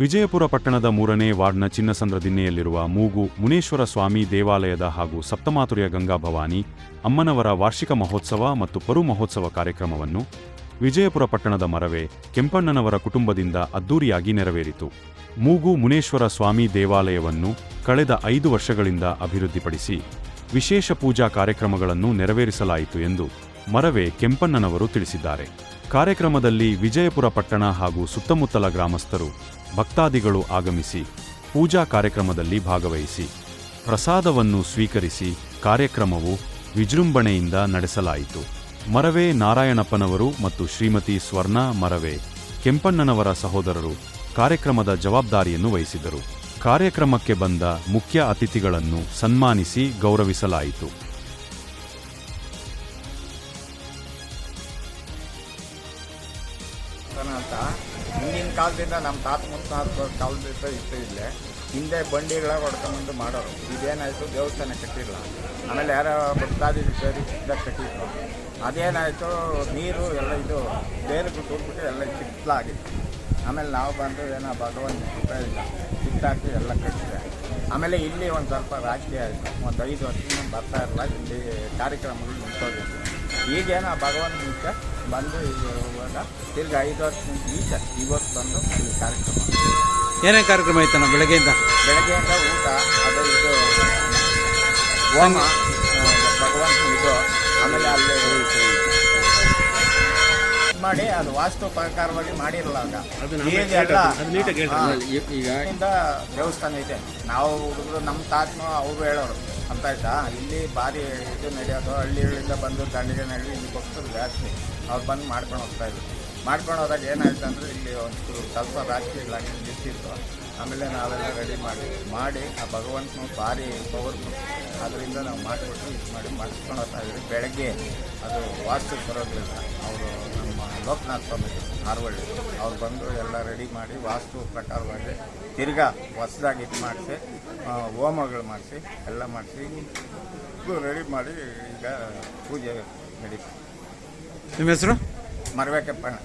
ವಿಜಯಪುರ ಪಟ್ಟಣದ ಮೂರನೇ ವಾರ್ಡ್ನ ಚಿನ್ನಸಂದ್ರ ದಿನ್ನೆಯಲ್ಲಿರುವ ಮೂಗು ಮುನೇಶ್ವರ ಸ್ವಾಮಿ ದೇವಾಲಯದ ಹಾಗೂ ಸಪ್ತಮಾತುರಿಯ ಗಂಗಾ ಭವಾನಿ, ಅಮ್ಮನವರ ವಾರ್ಷಿಕ ಮಹೋತ್ಸವ ಮತ್ತು ಪರು ಮಹೋತ್ಸವ ಕಾರ್ಯಕ್ರಮವನ್ನು ವಿಜಯಪುರ ಪಟ್ಟಣದ ಮರವೆ ಕೆಂಪಣ್ಣನವರ ಕುಟುಂಬದಿಂದ ಅದ್ದೂರಿಯಾಗಿ ನೆರವೇರಿತು. ಮೂಗು ಮುನೇಶ್ವರ ಸ್ವಾಮಿ ದೇವಾಲಯವನ್ನು ಕಳೆದ ಐದು ವರ್ಷಗಳಿಂದ ಅಭಿವೃದ್ಧಿಪಡಿಸಿ ವಿಶೇಷ ಪೂಜಾ ಕಾರ್ಯಕ್ರಮಗಳನ್ನು ನೆರವೇರಿಸಲಾಯಿತು ಎಂದು ಮರವೆ ಕೆಂಪಣ್ಣನವರು ತಿಳಿಸಿದ್ದಾರೆ. ಕಾರ್ಯಕ್ರಮದಲ್ಲಿ ವಿಜಯಪುರ ಪಟ್ಟಣ ಹಾಗೂ ಸುತ್ತಮುತ್ತಲ ಗ್ರಾಮಸ್ಥರು, ಭಕ್ತಾದಿಗಳು ಆಗಮಿಸಿ ಪೂಜಾ ಕಾರ್ಯಕ್ರಮದಲ್ಲಿ ಭಾಗವಹಿಸಿ, ಪ್ರಸಾದವನ್ನು ಸ್ವೀಕರಿಸಿ ಕಾರ್ಯಕ್ರಮವು ವಿಜೃಂಭಣೆಯಿಂದ ನಡೆಸಲಾಯಿತು. ಮರವೆ ನಾರಾಯಣಪ್ಪನವರು ಮತ್ತು ಶ್ರೀಮತಿ ಸ್ವರ್ಣ ಮರವೆ ಕೆಂಪಣ್ಣನವರ ಸಹೋದರರು ಕಾರ್ಯಕ್ರಮದ ಜವಾಬ್ದಾರಿಯನ್ನು ವಹಿಸಿದರು. ಕಾರ್ಯಕ್ರಮಕ್ಕೆ ಬಂದ ಮುಖ್ಯ ಅತಿಥಿಗಳನ್ನು ಸನ್ಮಾನಿಸಿ ಗೌರವಿಸಲಾಯಿತು. ದೇವಸ್ಥಾನ ಅಂತ. ಹಿಂದಿನ ಕಾಲದಿಂದ ನಮ್ಮ ತಾತ ಮುತ್ತಾತ ಕಾಲದಿಂದ ಇಷ್ಟ ಇಲ್ಲೇ. ಹಿಂದೆ ಬಂಡಿಗಳ ಹೊಡ್ಕೊಂಬಂದು ಮಾಡೋರು. ಇದೇನಾಯಿತು? ದೇವಸ್ಥಾನ ಕಟ್ಟಿಲ್ಲ. ಆಮೇಲೆ ಯಾರೋ ಭಕ್ತಾದಿ ಸೇರಿ ಕಟ್ಟಿದ್ರು. ಅದೇನಾಯಿತು? ನೀರು ಎಲ್ಲ ಇದು ಬೇರೆ ಕೂತ್ಬಿಟ್ಟು ಎಲ್ಲ ಚಿಕ್ಕಲಾಗಿತ್ತು ಆಮೇಲೆ ನಾವು ಬಂದು ಏನೋ ಭಗವಂತ ಇಲ್ಲ. ಕಿತ್ತಾಕಿ ಎಲ್ಲ ಕಟ್ಟಿದೆ. ಆಮೇಲೆ ಇಲ್ಲಿ ಒಂದು ಸ್ವಲ್ಪ ರಾಜಕೀಯ ಆಯಿತು. ಒಂದು ಐದು ವರ್ಷದಿಂದ ಬರ್ತಾ ಇರಲ್ಲ. ಇಲ್ಲಿ ಕಾರ್ಯಕ್ರಮಗಳು ನಿಂತೋಗಿತ್ತು ಈಗೇನೋ ಭಗವಂತ ಮುಂಚೆ ಬಂದು ಈಗ ಇವಾಗ ತಿರ್ಗಿ ಐದು ವರ್ಷ ಈಚೆ ಇವತ್ತು ಬಂದು ಇಲ್ಲಿ ಕಾರ್ಯಕ್ರಮ. ಏನೇನು ಕಾರ್ಯಕ್ರಮ ಐತಣ್ಣ ಬೆಳಗ್ಗೆಯಿಂದ? ಬೆಳಗ್ಗೆಯಿಂದ ಊಟ ಅದು ಇದು ಹೋಮ ಭಗವಾನ್ ಭಗವಂತ ಇದು ಆಮೇಲೆ ಅಲ್ಲೇ ಇದ್ ಮಾಡಿ ಅದು ವಾಸ್ತು ಪ್ರಕಾರವಾಗಿ ಮಾಡಿರಲ್ಲ ಆಗ. ಈಗ ದೇವಸ್ಥಾನ ಇದೆ. ನಾವು ಹುಡುಗರು ನಮ್ಮ ತಾತನು ಅವರು ಹೇಳೋರು. ಅಂತ ಆಯ್ತಾ? ಇಲ್ಲಿ ಭಾರಿ ಇದು ನಡೆಯೋದು ಹಳ್ಳಿ ಹಳ್ಳಿಯಿಂದ ಬಂದು ದಂಡಿಗೆ ನಳ್ಳಿ ಇಲ್ಲಿ ಭಕ್ತರು ಜಾಸ್ತಿ. ಅವ್ರು ಬಂದು ಮಾಡ್ಕೊಂಡು ಹೋಗ್ತಾ ಇದ್ರು. ಮಾಡ್ಕೊಂಡು ಹೋದಾಗ ಏನಾಯ್ತು ಅಂದರೆ ಇಲ್ಲಿ ಒಂದು ಸ್ವಲ್ಪ ರಾಜಕೀಯಗಳಾಗಿ ನಿಂತಿತ್ತು. ಆಮೇಲೆ ನಾವೆಲ್ಲ ರೆಡಿ ಮಾಡಿ ಮಾಡಿ ಆ ಭಗವಂತನು ಭಾರಿ ಪವರ್ಫುಲ್ ಅದರಿಂದ ನಾವು ಮಾಡಿಕೊಟ್ಟು ಇದು ಮಾಡಿ ಮಾಡಿಸ್ಕೊಂಡು ಹೋಗ್ತಾ ಇದ್ವಿ. ಬೆಳಗ್ಗೆ ಅದು ವಾಸ್ತು ಬರೋದಿಲ್ಲ ಅವರು ಲೋಕನಾಥ್ ಸ್ವಾಮಿ ಧಾರವಾಡ ಅವ್ರು ಬಂದು ಎಲ್ಲ ರೆಡಿ ಮಾಡಿ ವಾಸ್ತು ಪ್ರಕಾರವಾಗಿ ತಿರ್ಗಾ ಹೊಸದಾಗಿ ಇದು ಮಾಡಿಸಿ ಹೋಮಗಳು ಮಾಡಿಸಿ ಎಲ್ಲ ಮಾಡಿಸಿ ರೆಡಿ ಮಾಡಿ ಈಗ ಪೂಜೆ ನಡೀತು. ನಿಮ್ಮ ಹೆಸರು? ಮರವೆ ಕೆಪ್ಪಣ್ಣ